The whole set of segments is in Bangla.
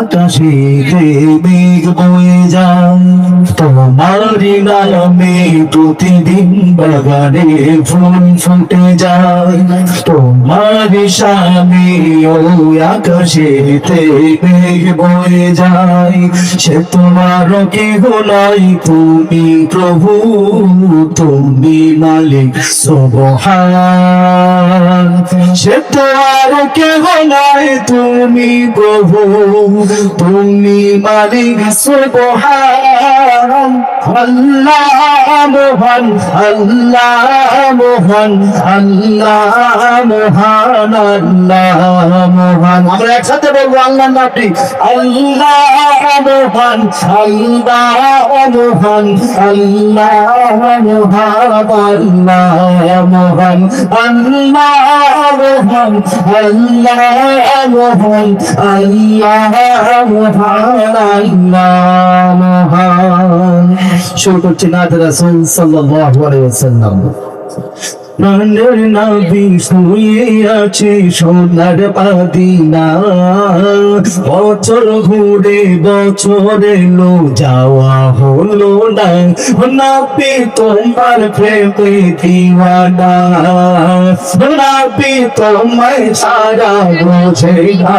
আকাশে বয়ে যান নামে প্রতিদিন বাগানে ফুল ফুটে যায়। তোমারি স্বামী ওই আকাশে বয়ে যায়, সে তোমার কে গোলাই তুমি প্রভু, তুমি মালিক, সোবহান। সে তোমার কে গোলাই তুমি প্রভু তুমি মালিক সুবহান আল্লাহ মহান আল্লাহ মহান আল্লাহ মহান আল্লাহ মহান আমরা একসাথে বলব আল্লাহ নামটি আল্লাহ মহান আল্লাহ মহান আল্লাহ মহান আল্লাহ মহান আল্লাহ মহান আল্লাহ মহান আল্লাহ মহান আল্লাহ মহান শুরু করছি না রাসূল সাল্লাল্লাহু আলাইহি ওয়াসাল্লাম। প্রাণের নাবি শুয়ে সোনার পাদিনা। বছর ঘুরে বছর এলো, যাওয়া হলো না। নাপি তোমার প্রেমে দিওয়ানা। নাপি তোমায় সারা বোঝে না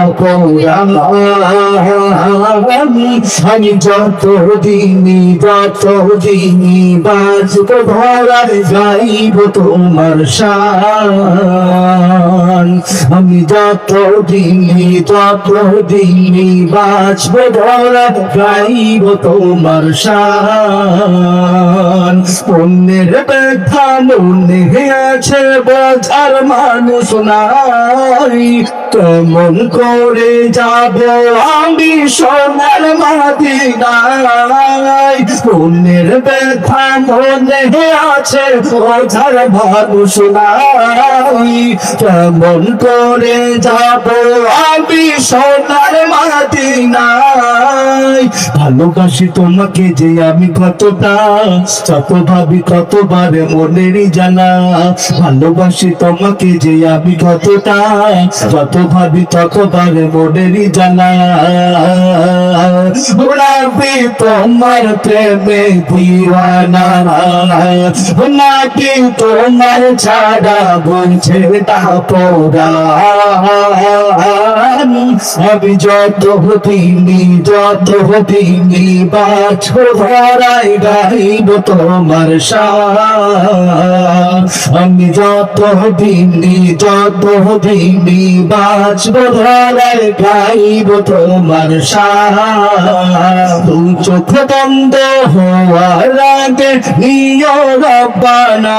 আমি যত দিনই যত দিনই বাঁচব ধরার যাইব তোমার শান আমি যত দিনই যত দিনই বাঁচব ধরার যাইব তোমার শান। অন্যের ব্যথা মনে আছে বোঝার মানুষ নাই। কেমন করে যাব আমি সোনার ব্যথা মনে নাই কেমন করে যাব আমি সোনার মাদিনায়? ভালোবাসি তোমাকে যে আমি কতটা যত ভাবি কতবার মনেরই জানা ভালোবাসি তোমাকে যে আমি কতটা যত ভাবি ততবার মনেরই জানা তোমার প্রেমে দিওয়ানা। নাকি তোমার ছাড়া বলছে তা পোড়া? আমি যত দিনি যত দিনি বাছো ধরাই গাইব তোমার আমি যত দিনি যত দিনি বাঁচব ধরাই গাইব তোমার তুই চোখ বন্ধ হওয়ার আগে নিয় রব্বানা।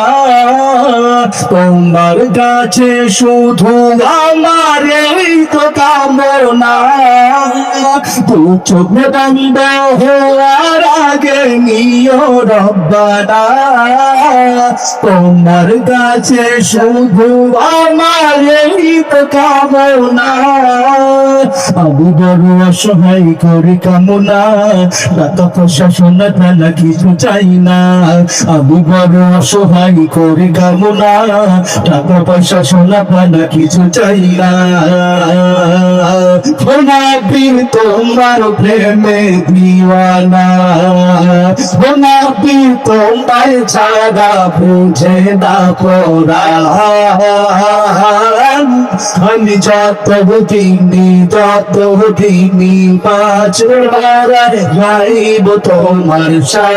তোমার কাছে শুধু আমার এই তো কামনা তু চোখ বন্ধ হওয়ার আগে নিয় রব্বানা তোমার কাছে শুধু আমার এই তো কামনা। আমি বড় অসহায় করি কামনা, রাত প্রশাসন থানা কিছু চাই না। বড় অসহায় করি কামনা কিছু চাই না। তোমার প্রেমে দিওয়ানা তোমার ছাড়া বুঝে না আমি যত তহবিনি পাঁচ মারার গাইব তোমার সা